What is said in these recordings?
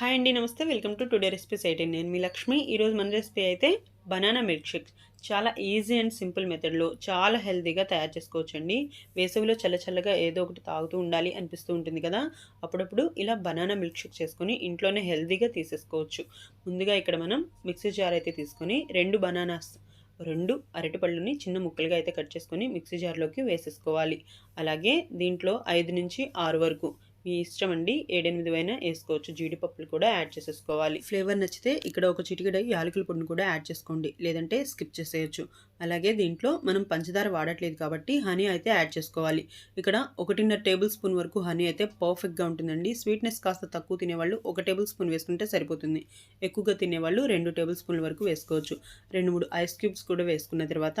Hi అండి namaste. Welcome to today recipes eighteen నేను మీ లక్ష్మి. ఈరోజు మన రెసిపీ అయితే బనానా మిల్క్ షేక్. చాలా ఈజీ అండ్ సింపుల్ మెథడ్లో చాలా హెల్తీగా తయారు చేసుకోవచ్చండి. వేసవిలో చల్ల చల్లగా ఏదో ఒకటి తాగుతూ ఉండాలి అనిపిస్తూ ఉంటుంది కదా? అప్పుడప్పుడు ఇలా బనానా మిల్క్ షేక్ చేసుకొని ఇంట్లోనే హెల్తీగా తీసేసుకోవచ్చు. ముందుగా ఇక్కడ మనం మిక్సీ జార్ అయితే తీసుకొని రెండు బనానాస్ రెండు అరటిపళ్ళుని చిన్న ముక్కలుగా అయితే కట్ చేసుకొని మిక్సీ జార్లోకి వేసేసుకోవాలి. అలాగే దీంట్లో ఐదు నుంచి ఆరు వరకు మీ ఇష్టం అండి. ఏడెనిమిది అయినా వేసుకోవచ్చు. జీడిపప్పులు కూడా యాడ్ చేసేసుకోవాలి. ఫ్లేవర్ నచ్చితే ఇక్కడ ఒక చిటికెడ యాలకుల పొడిని కూడా యాడ్ చేసుకోండి. లేదంటే స్కిప్ చేసేయచ్చు. అలాగే దీంట్లో మనం పంచదార వాడట్లేదు కాబట్టి హనీ అయితే యాడ్ చేసుకోవాలి. ఇక్కడ ఒకటిన్నర టేబుల్ స్పూన్ వరకు హనీ అయితే పర్ఫెక్ట్గా ఉంటుందండి. స్వీట్నెస్ కాస్త తక్కువ తినేవాళ్ళు ఒక టేబుల్ స్పూన్ వేసుకుంటే సరిపోతుంది. ఎక్కువగా తినేవాళ్ళు రెండు టేబుల్ స్పూన్ల వరకు వేసుకోవచ్చు. రెండు మూడు ఐస్ క్యూబ్స్ కూడా వేసుకున్న తర్వాత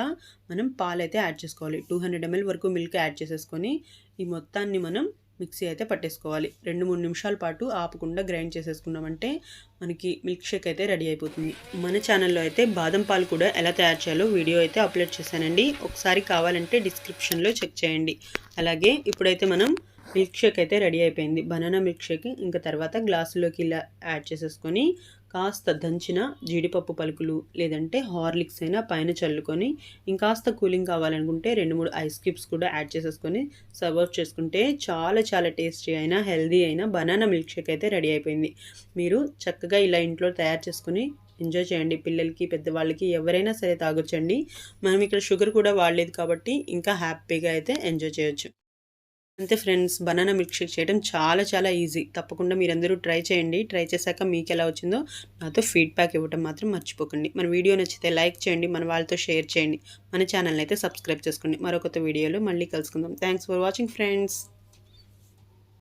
మనం పాలు అయితే యాడ్ చేసుకోవాలి. టూ హండ్రెడ్ ఎంఎల్ వరకు మిల్క్ యాడ్ చేసేసుకొని ఈ మొత్తాన్ని మనం మిక్సీ అయితే పట్టేసుకోవాలి. రెండు మూడు నిమిషాల పాటు ఆపకుండా గ్రైండ్ చేసేసుకున్నామంటే మనకి మిల్క్ షేక్ అయితే రెడీ అయిపోతుంది. మన ఛానల్లో అయితే బాదం పాలు కూడా ఎలా తయారు చేయాలో వీడియో అయితే అప్లోడ్ చేశానండి. ఒకసారి కావాలంటే డిస్క్రిప్షన్లో చెక్ చేయండి. అలాగే ఇప్పుడైతే మనం మిల్క్ షేక్ అయితే రెడీ అయిపోయింది. బనానా మిల్క్ షేక్ ఇంకా తర్వాత గ్లాసులోకి ఇలా యాడ్ చేసేసుకొని కాస్త దంచిన జీడిపప్పు పలుకులు లేదంటే హార్లిక్స్ అయినా పైన చల్లుకొని ఇంకాస్త కూలింగ్ కావాలనుకుంటే రెండు మూడు ఐస్ క్యూబ్స్ కూడా యాడ్ చేసేసుకొని సర్వ్ చేసుకుంటే చాలా చాలా టేస్టీ అయినా హెల్దీ అయినా బనానా మిల్క్ షేక్ అయితే రెడీ అయిపోయింది. మీరు చక్కగా ఇలా ఇంట్లో తయారు చేసుకుని ఎంజాయ్ చేయండి. పిల్లలకి పెద్దవాళ్ళకి ఎవరైనా సరే తాగొచ్చండి. మనం ఇక్కడ షుగర్ కూడా వాడలేదు కాబట్టి ఇంకా హ్యాపీగా అయితే ఎంజాయ్ చేయొచ్చు. అంతే ఫ్రెండ్స్ బనానా మిల్క్ షేక్ చేయడం చాలా చాలా ఈజీ. తప్పకుండా మీరందరూ ట్రై చేయండి. ట్రై చేశాక మీకు ఎలా వచ్చిందో నాతో ఫీడ్బ్యాక్ ఇవ్వడం మాత్రం మర్చిపోకండి. మన వీడియో నచ్చితే లైక్ చేయండి మన వాళ్ళతో షేర్ చేయండి. మన ఛానల్ని అయితే సబ్స్క్రైబ్ చేసుకోండి. మరొక వీడియోలో మళ్ళీ కలుసుకుందాం. Thanks for watching friends.